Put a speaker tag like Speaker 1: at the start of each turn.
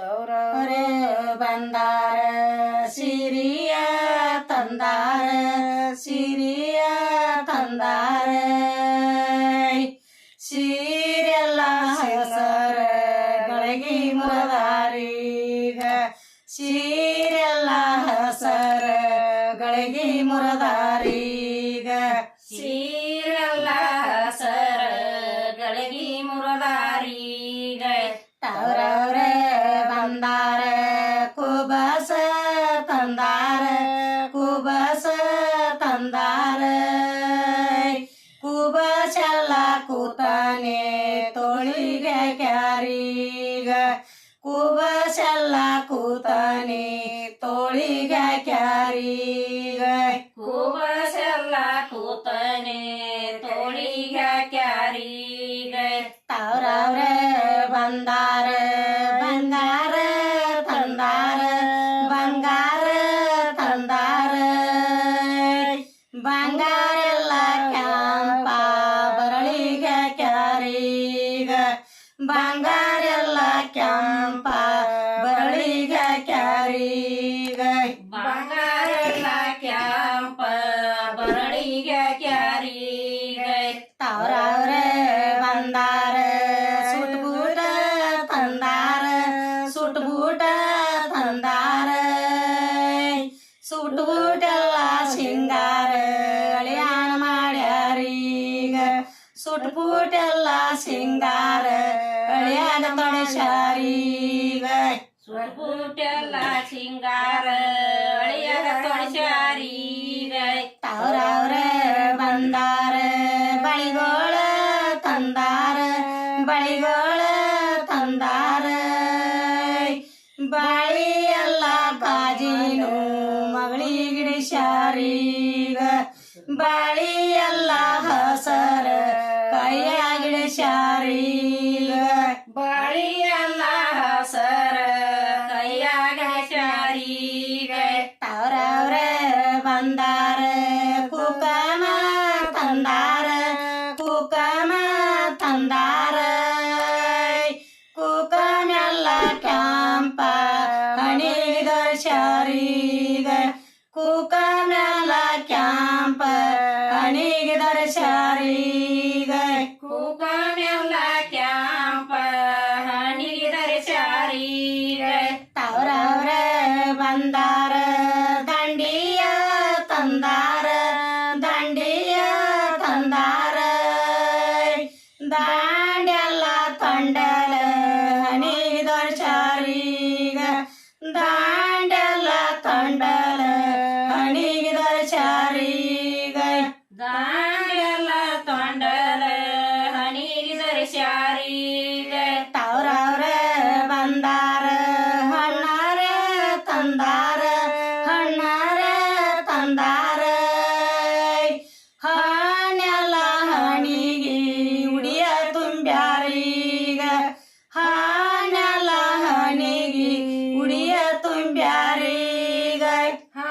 Speaker 1: ತೌರವರೇ ಬಂದಾರ ಸಿರಿಯ ತಂದಾರ ಸಿರಿಯ ತಂದಾರ. ಸೀರೆಲ್ಲ ಹೆಸರ ಬೆಳಗಿ ಮುರದಾರೀಗ ಸೀರೆಲ್ಲ ಹೆಸರ ಗಳಗಿ ಮುರದಾರೀಗ
Speaker 2: ಸೀರೆಲ್ಲ
Speaker 1: ಕುಬಸ ತಂದಾರ ಕುಬಸೆಲ್ಲ ಕೂತಾನೆ ತೋಳಿಗೆ ಕ್ಯಾರೀಗ ಕುಬಸೆಲ್ಲ ಕೂತಾನೆ ತೋಳಿಗೆ ಕ್ಯಾರೀಗ
Speaker 2: ಕೂಬಸೆಲ್ಲ ಕೂತನೆ ತೋಳಿಗ ಕ್ಯಾರೀಗ
Speaker 1: ತವರವ್ರೆ ಬಂದಾರ ಬಂಗಾರ ತಂದಾರ ಬಂಗಾರ ಬಂಗಾರ ಎಲ್ಲ ಕ್ಯಾಂಪ ಬರಳಿಗೆ ಕ್ಯಾರೀಗ
Speaker 2: ಬಂಗಾರೆಲ್ಲ ಕ್ಯಾಂಪ ಬರಳಿಗ ಕ್ಯಾರೀಗ
Speaker 1: ತವರವ್ರೆ ಬಂದಾರ ಸುಟ್ಬೂಟ ತಂದಾರ ಸುಟ್ಬೂಟ ತಂದಾರ. ಸುಟ್ಬೂಟೆಲ್ಲ ಸಿಂಗಾರ ಅಳಿಯಾಣ ಮಾಡ್ಯಾರೀಗ. ಸುಟ್ಬೂಟೆಲ್ಲ ಸಿಂಗಾರ ಅಳಿಯಾನ ತೊಡಸಾರೀಗ
Speaker 2: ಸುರ್ಬುಟೆಲ್ಲ ಸಿಂಗಾರ ಅಳಿಯದ ತೊಡಸಾರೀಗ
Speaker 1: ತವರವ್ರೆ ಬಂದಾರ ಬಳಿಗೋಳ ತಂದಾರ ಬಳಿಗೋಳ ತಂದಾರ. ಬಾಳಿ ಎಲ್ಲ ಕಾಜಿನು ಮಗಳಿಗಿಡಿಸ್ಯಾರೀಗ ಬಾಳಿ ಎಲ್ಲ ಹಸರ ಕೈಯಾಗಿಡಿಸ್ಯಾರೀಗ ಕುಕಮ ತಂದಾರ ಕುಕಮೆಲ್ಲ ಕ್ಯಾಂಪ ಹಣಿದ ಶಾರೀಗ ಕುಕಮೆಲ್ಲ ಕ್ಯಾಂಪ ಹಣಿಗಿದರ ಶಾರೀಗ Hi.